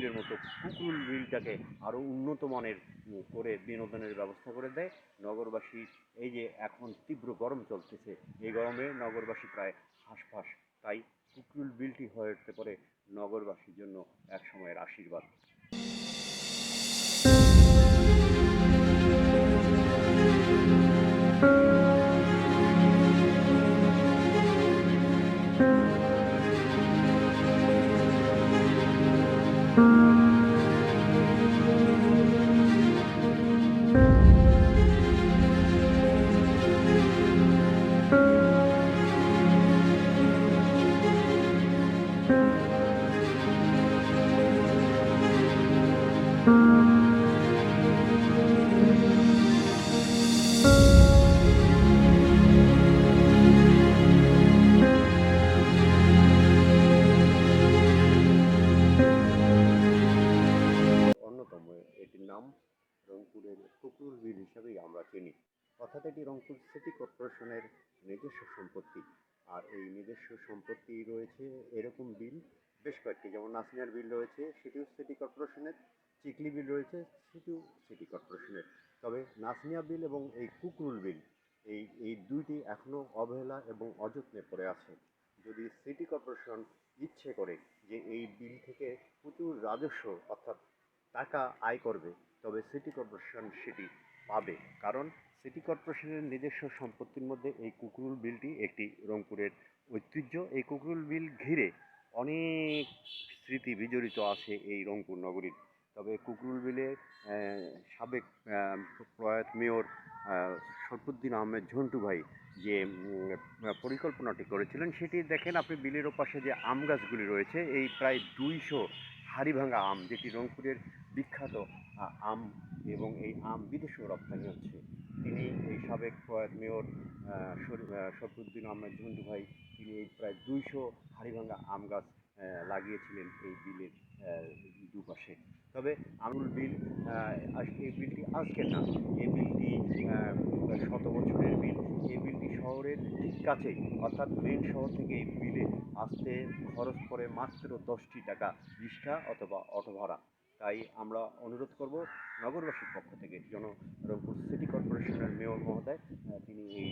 বিলের মতো কুকুল বিলটাকে আরও উন্নত মানের করে বিনোদনের ব্যবস্থা করে দেয়। নগরবাসী এই যে এখন তীব্র গরম চলতেছে, এই গরমে নগরবাসী প্রায় হাঁসফাঁস। তাই কুকুল বিলটি হয়ে উঠতে পারে নগরবাসীর জন্য এক সময়ের আশীর্বাদ। রংপুরের কুকুর বিল হিসাবেই আমরা চিনি। অর্থাৎ এটি রংপুর সিটি কর্পোরেশনের নিজস্ব সম্পত্তি। আর এই নিজস্ব সম্পত্তি রয়েছে এরকম বিল, বেশ কয়েকটি, যেমন নাসিনার বিল রয়েছে, সেটিও সিটি কর্পোরেশনের। চিকলি বিল রয়েছে, সেটিও সিটি কর্পোরেশনের। তবে নাসনিয়া বিল এবং এই কুকুরুল বিল, এই এই দুইটি এখনও অবহেলা এবং অযত্নে পড়ে আছে। যদি সিটি কর্পোরেশন ইচ্ছে করে যে এই বিল থেকে প্রচুর রাজস্ব, অর্থাৎ টাকা আয় করবে, তবে সিটি কর্পোরেশন সেটি পাবে। কারণ সিটি কর্পোরেশনের নিজস্ব সম্পত্তির মধ্যে এই কুকুরুল বিলটি একটি রংপুরের ঐতিহ্য। এই কুকুরুল বিল ঘিরে অনেক স্মৃতি বিজড়িত আছে এই রংপুর নগরীর। তবে কুকুরুল বিলে আহ, সাবেক প্রয়াত মেয়র শরফুদ্দিন আহমেদ ঝন্টু ভাই যে পরিকল্পনাটি করেছিলেন সেটি দেখেন আপনি বিলের ওপাশে যে আম গাছগুলি রয়েছে এই প্রায় দুইশো হাড়িভাঙা আম যেটি রংপুরের বিখ্যাত আম এবং এই আম বিদেশেও রপ্তানি হচ্ছে। তিনি এই সাবেক প্রয়াত মেয়র শরফুদ্দিন আহমেদ ঝন্টু ভাই তিনি এই প্রায় দুইশো হাড়িভাঙা আম গাছ লাগিয়েছিলেন এই বিলের দুপাশে। তবে আমুল বিল এই বিলটি আজকের না। এই বিলটি শত বছরের বিল। এই বিলটি শহরের কাছেই, অর্থাৎ মেন শহর থেকে এই বিলে আসতে খরচ পড়ে মাত্র দশটি টাকা, রিক্সা অথবা অটো ভাড়া। তাই আমরা অনুরোধ করব নগরবাসীর পক্ষ থেকে যেন রংপুর সিটি কর্পোরেশনের মেয়র মহোদয় তিনি এই